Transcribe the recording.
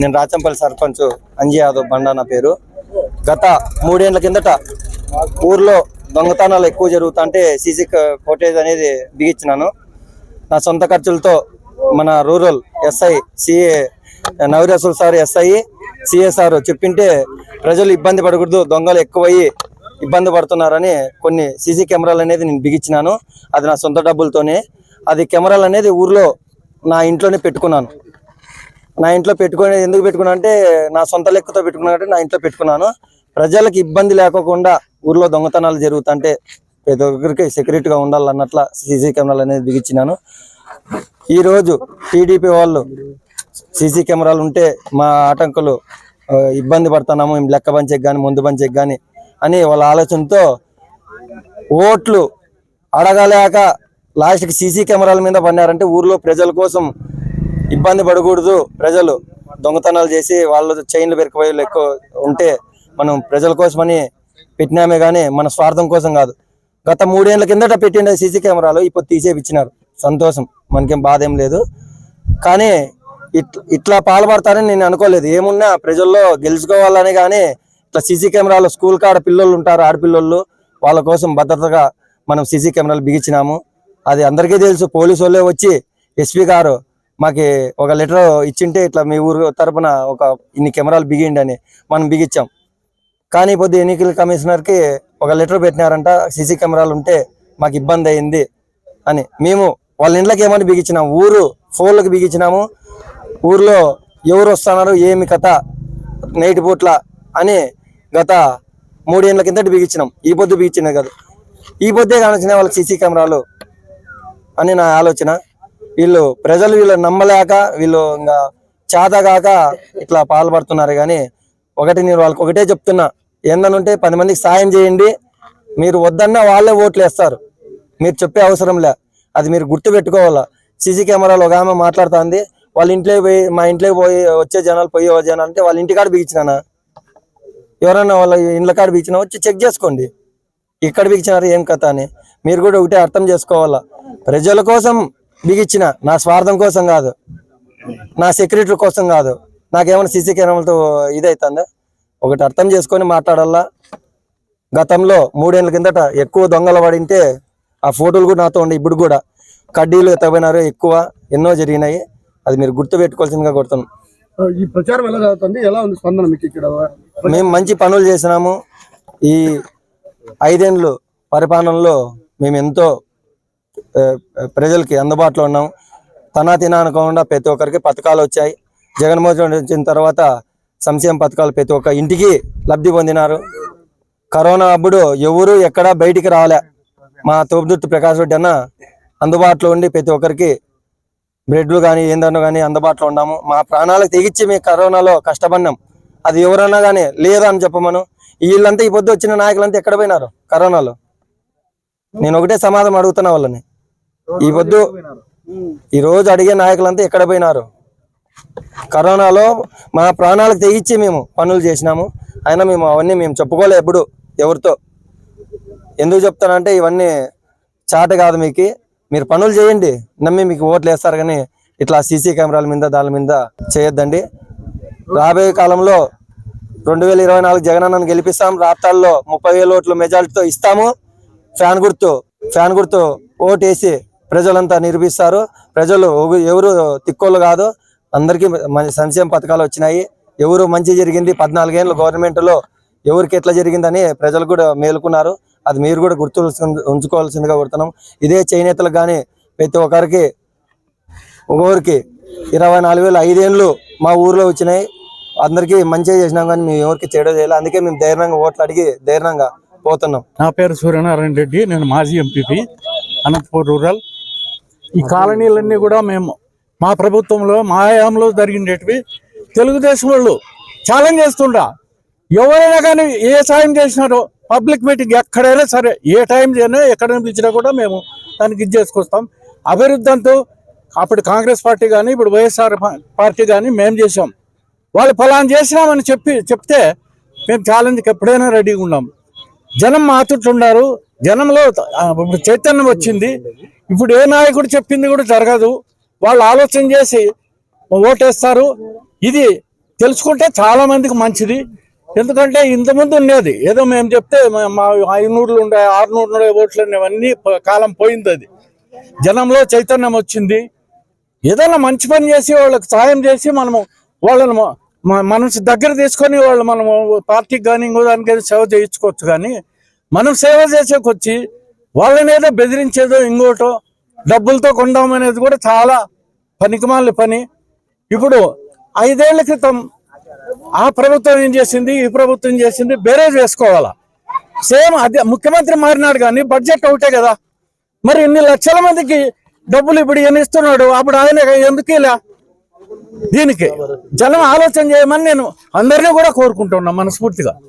నేను రాచంపల్లి సర్పంచ్ అంజీ యాదవ్ బండా నా పేరు. గత మూడేళ్ళ కిందట ఊర్లో దొంగతనాలు ఎక్కువ జరుగుతుంటే సీసీ ఫోటేజ్ అనేది బిగించినాను నా సొంత ఖర్చులతో మన rural SI CA Navarasul sir SI CA sir చెప్పింటే ప్రజలు ఇబ్బంది పడకూడదు దొంగలు ఎక్కువయ్యి ఇబ్బంది పడుతున్నారని కొన్ని సీసీ కెమెరాలు అనేది నేను బిగించినాను అది నా సొంత డబ్బులతోనే. అది కెమెరాలు అనేది ఊర్లో నా ఇంట్లోనే పెట్టుకున్నాను. నా ఇంట్లో పెట్టుకునే ఎందుకు పెట్టుకున్నా అంటే నా సొంత లెక్కతో పెట్టుకున్నా అంటే నా ఇంట్లో పెట్టుకున్నాను. ప్రజలకు ఇబ్బంది లేకోకుండా ఊర్లో దొంగతనాలు జరుగుతుంటే ప్రతి ఒక్కరికి సెక్యూరిటీగా ఉండాలన్నట్ల సీసీ కెమెరాలు అనేది బిగించినాను. ఈరోజు టీడీపీ వాళ్ళు సీసీ కెమెరాలు ఉంటే మా ఆటంకులు ఇబ్బంది పడుతున్నాము మేము లెక్క పంచేకి కానీ ముందు పంచేకి కానీ అని వాళ్ళ ఆలోచనతో ఓట్లు అడగలేక లాస్ట్కి సీసీ కెమెరాల మీద పడినారంటే ఊర్లో ప్రజల కోసం ఇబ్బంది పడకూడదు. ప్రజలు దొంగతనాలు చేసి వాళ్ళు చైన్లు పెరికిపోయి ఎక్కువ ఉంటే మనం ప్రజల కోసమని పెట్టినామే కానీ మన స్వార్థం కోసం కాదు. గత మూడేళ్ళ కిందట పెట్టిన సీసీ కెమెరాలు ఇప్పుడు తీసేపిచ్చినారు. సంతోషం. మనకేం బాధ ఏం లేదు. కానీ ఇట్ ఇట్లా పాల్పడతారని నేను అనుకోలేదు. ఏమున్నా ప్రజల్లో గెలుచుకోవాలని కానీ ఇట్లా సీసీ కెమెరాలు స్కూల్ కాడ పిల్లలు ఉంటారు ఆడపిల్లలు. వాళ్ళ కోసం భద్రతగా మనం సీసీ కెమెరాలు బిగించినాము. అది అందరికీ తెలుసు. పోలీసు వాళ్ళే వచ్చి ఎస్పీ గారు మాకు ఒక లెటర్ ఇచ్చింటే ఇట్లా మీ ఊరు తరపున ఒక ఇన్ని కెమెరాలు బిగిండి అని మనం బిగించాం. కానీ పొద్దు ఎన్నికల కమిషనర్కి ఒక లెటర్ పెట్టినారంట సీసీ కెమెరాలు ఉంటే మాకు ఇబ్బంది అయింది అని. మేము వాళ్ళ ఇంట్లోకి ఏమని బిగించినాము ఊరు ఫోన్లకు బిగించినాము. ఊర్లో ఎవరు వస్తున్నారు? ఏమి కథ? నైట్ పూట్ల అని గత మూడేళ్ళ కిందటి బిగించినాం. ఈ పొద్దు బిగించినది కాదు. ఈ పొద్దే కానిచ్చిన వాళ్ళకి సీసీ కెమెరాలు అని నా ఆలోచన. వీళ్ళు ప్రజలు వీళ్ళు నమ్మలేక వీళ్ళు ఇంకా చేతగాక ఇట్లా పాల్పడుతున్నారు కానీ ఒకటి నేను వాళ్ళకి ఒకటే చెప్తున్నా ఏందనుంటే పది మందికి సాయం చేయండి మీరు వద్దన్నా వాళ్ళే ఓట్లు వేస్తారు. మీరు చెప్పే అవసరం లే అది మీరు గుర్తు పెట్టుకోవాలా. సీసీ కెమెరాలో ఒక ఆమె మాట్లాడుతుంది వాళ్ళ ఇంట్లో పోయి మా ఇంట్లోకి పోయి వచ్చే జనాలు పోయే జనాలు అంటే వాళ్ళ ఇంటికాడ బిగించినానా? ఎవరన్నా వాళ్ళ ఇండ్ల కాడ బిగించినా వచ్చి చెక్ చేసుకోండి. ఇక్కడ బిగించినారు ఏం కథ అని. మీరు కూడా ఒకటే అర్థం చేసుకోవాలా. ప్రజల కోసం బిగించిన నా స్వార్థం కోసం కాదు. నా సెక్యూరిటీ కోసం కాదు. నాకేమైనా సీసీ కెమెరాలతో ఇదవుతుందా ఒకటి అర్థం చేసుకొని మాట్లాడాలా? గతంలో మూడేళ్ళ కిందట ఎక్కువ దొంగలు పడింటే ఆ ఫోటోలు కూడా నాతో ఉండే ఇప్పుడు కూడా. కడ్డీలు ఎత్తపోయినారు ఎక్కువ. ఎన్నో జరిగినాయి. అది మీరు గుర్తు పెట్టుకోవాల్సిందిగా కొడుతున్నాం ఈ ప్రచారం ఎలా జరుగుతుంది? ఎలా ఉంది స్పందన మీకు ఇక్కడ? మేము మంచి పనులు చేసినాము. ఈ ఐదేండ్లు పరిపాలనలో మేము ఎంతో ప్రజలకి అందుబాటులో ఉన్నాం. తనా తినా అనుకోకుండా ప్రతి ఒక్కరికి పథకాలు వచ్చాయి. జగన్మోహన్ వచ్చిన తర్వాత సంక్షేమ పథకాలు ప్రతి ఒక్క ఇంటికి లబ్ధి పొందినారు. కరోనా అప్పుడు ఎవరు ఎక్కడా బయటికి రాలే. మా తోపుదుర్తి ప్రకాష్ రెడ్డి అన్న అందుబాటులో ఉండి ప్రతి ఒక్కరికి బ్రెడ్లు కానీ ఏందన్నా కానీ అందుబాటులో ఉన్నాము. మా ప్రాణాలకు తెగించి మేము కరోనాలో కష్టపడినాం. అది ఎవరన్నా కానీ లేదా అని చెప్పమను. వీళ్ళంతా ఈ పొద్దు వచ్చిన నాయకులంతా ఎక్కడ పోయినారు కరోనాలో? నేను ఒకటే సమాధానం అడుగుతున్నా వాళ్ళని. ఈ పొద్దు ఈ రోజు అడిగే నాయకులంతా ఎక్కడ పోయినారు? కరోనాలో మా ప్రాణాలకు తెగించి మేము పనులు చేసినాము. అయినా మేము అవన్నీ మేము చెప్పుకోలే ఎప్పుడు ఎవరితో. ఎందుకు చెప్తానంటే ఇవన్నీ చాట కాదు మీకు. మీరు పనులు చేయండి. నమ్మి మీకు ఓట్లు వేస్తారు కానీ ఇట్లా సీసీ కెమెరాల మీద దాని మీద చేయొద్దండి. రాబోయే కాలంలో రెండు వేల ఇరవై నాలుగు జగనన్నను గెలిపిస్తాం. రాష్ట్రాల్లో ముప్పై వేల ఓట్లు మెజారిటీతో ఇస్తాము. ఫ్యాన్ గుర్తు ఫ్యాన్ గుర్తు ఓటు వేసి ప్రజలంతా నిరూపిస్తారు. ప్రజలు ఎవరు తిక్కోళ్ళు కాదు అందరికీ సంక్షేమ పథకాలు వచ్చినాయి. ఎవరు మంచి జరిగింది పద్నాలుగేళ్ళు గవర్నమెంట్లో ఎవరికి ఎట్లా జరిగిందని ప్రజలు కూడా మేలుకున్నారు. అది మీరు కూడా గుర్తు ఉంచుకోవాల్సిందిగా కొడుతున్నాం ఇదే చేనేతలకు కానీ ప్రతి ఒక్కరికి ఒక్కొక్కరికి ఇరవై నాలుగు వేల ఐదేళ్ళు మా ఊర్లో వచ్చినాయి. అందరికీ మంచిగా చేసినాం కానీ మేము ఎవరికి చెడు చేయాలి. అందుకే మేము ధైర్యంగా ఓట్లు అడిగి ధైర్యంగా పోతున్నాం. నా పేరు సూర్యనారాయణ రెడ్డి. నేను మాజీ ఎంపీపీ అనంతపూర్ రూరల్. ఈ కాలనీలన్నీ కూడా మేము మా ప్రభుత్వంలో మా హయాంలో జరిగినవి తెలుగుదేశం వాళ్ళు ఛాలెంజ్ చేస్తుండ్రా. ఎవరైనా కానీ ఏ సాయం చేసినారో పబ్లిక్ మీటింగ్ ఎక్కడైనా సరే ఏ టైం చేయనా ఎక్కడైనా పిలిచినా కూడా మేము దానికి ఇది చేసుకొస్తాం. అభివృద్ధి అంటూ అప్పుడు కాంగ్రెస్ పార్టీ కానీ ఇప్పుడు వైఎస్ఆర్ పార్టీ కానీ మేము చేసాం వాళ్ళు ఫలానా చేసినామని చెప్పి చెప్తే మేము ఛాలెంజ్కి ఎప్పుడైనా రెడీగా ఉన్నాం. జనం మాతుట్లున్నారు. జనంలో చైతన్యం వచ్చింది. ఇప్పుడు ఏ నాయకుడు చెప్పింది కూడా జరగదు. వాళ్ళు ఆలోచన చేసి ఓటేస్తారు. ఇది తెలుసుకుంటే చాలా మందికి మంచిది. ఎందుకంటే ఇంతకుముందు ఉండేది. ఏదో మేము చెప్తే మా- ఐనూరులు ఉండే ఆరునూరు ఉండే ఓట్లు ఉండేవన్నీ కాలం పోయింది అది. జనంలో చైతన్యం వచ్చింది. ఏదైనా మంచి పని చేసి వాళ్ళకి సాయం చేసి మనము వాళ్ళని మనసు దగ్గర తీసుకొని వాళ్ళు మనము పార్టీకి కానీ ఇంకో దానికి సేవ చేయించుకోవచ్చు కానీ మనం సేవ చేసేకొచ్చి వాళ్ళని ఏదో బెదిరించేదో ఇంకోటో డబ్బులతో కొందామనేది కూడా చాలా పనికిమాలి పని. ఇప్పుడు ఐదేళ్ళ క్రితం ఆ ప్రభుత్వం ఏం చేసింది? ఈ ప్రభుత్వం ఏం చేసింది బేరేజ్ వేసుకోవాలా? సేమ్ అదే ముఖ్యమంత్రి మారినాడు కానీ బడ్జెట్ ఒకటే కదా. మరి ఇన్ని లక్షల మందికి డబ్బులు ఇప్పుడు ఈయన ఇస్తున్నాడు అప్పుడు ఆయన ఎందుకు ఇలా? దీనికి జనం ఆలోచన చేయమని నేను అందరినీ కూడా కోరుకుంటున్నా మనస్ఫూర్తిగా.